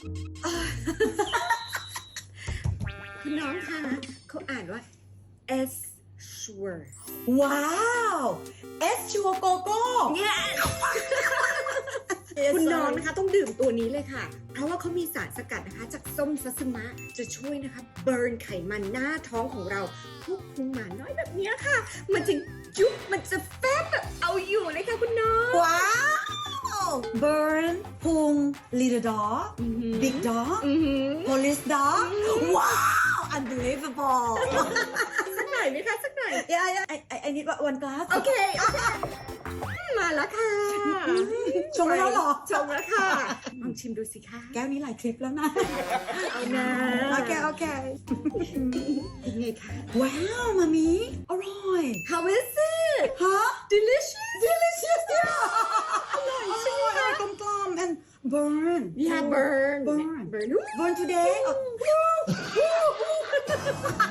คุณน้องคะเขาอ่านว่า S Sure ว้าว S Sure วโกโคุณน้องนะคะต้องดื่มตัวนี้เลยค่ะ เพราะว่าเขามีสารสกัดนะคะ จากส้มซัสมะจะช่วยนะคะเบิร์นไขมันหน้าท้องของเราควบคุมหมาน้อยแบบนี้ค่ะ มันจะยุบมันจะแฟบแบบเอาอยู่เลยค่ะคุณน้อง ว้าวเบิร์นพุง little dog big dog อือหือ police dog ว้าว unbelievable สักหน่อยไหมคะสักหน่อย yeah yeah I I I need one glass โอเคโอเคมาแล้วค่ะ ชงแล้วเหรอ ชงแล้วค่ะ ลองชิมดูสิคะ แก้วนี้หลายทริปแล้วนะ เอานะโอเค โอเคเป็นไงคะ ว้าว มามี อร่อย How is it ฮะ delicious Burn. Yeah, oh, burn. Burn. Burn. Burn today. Oh.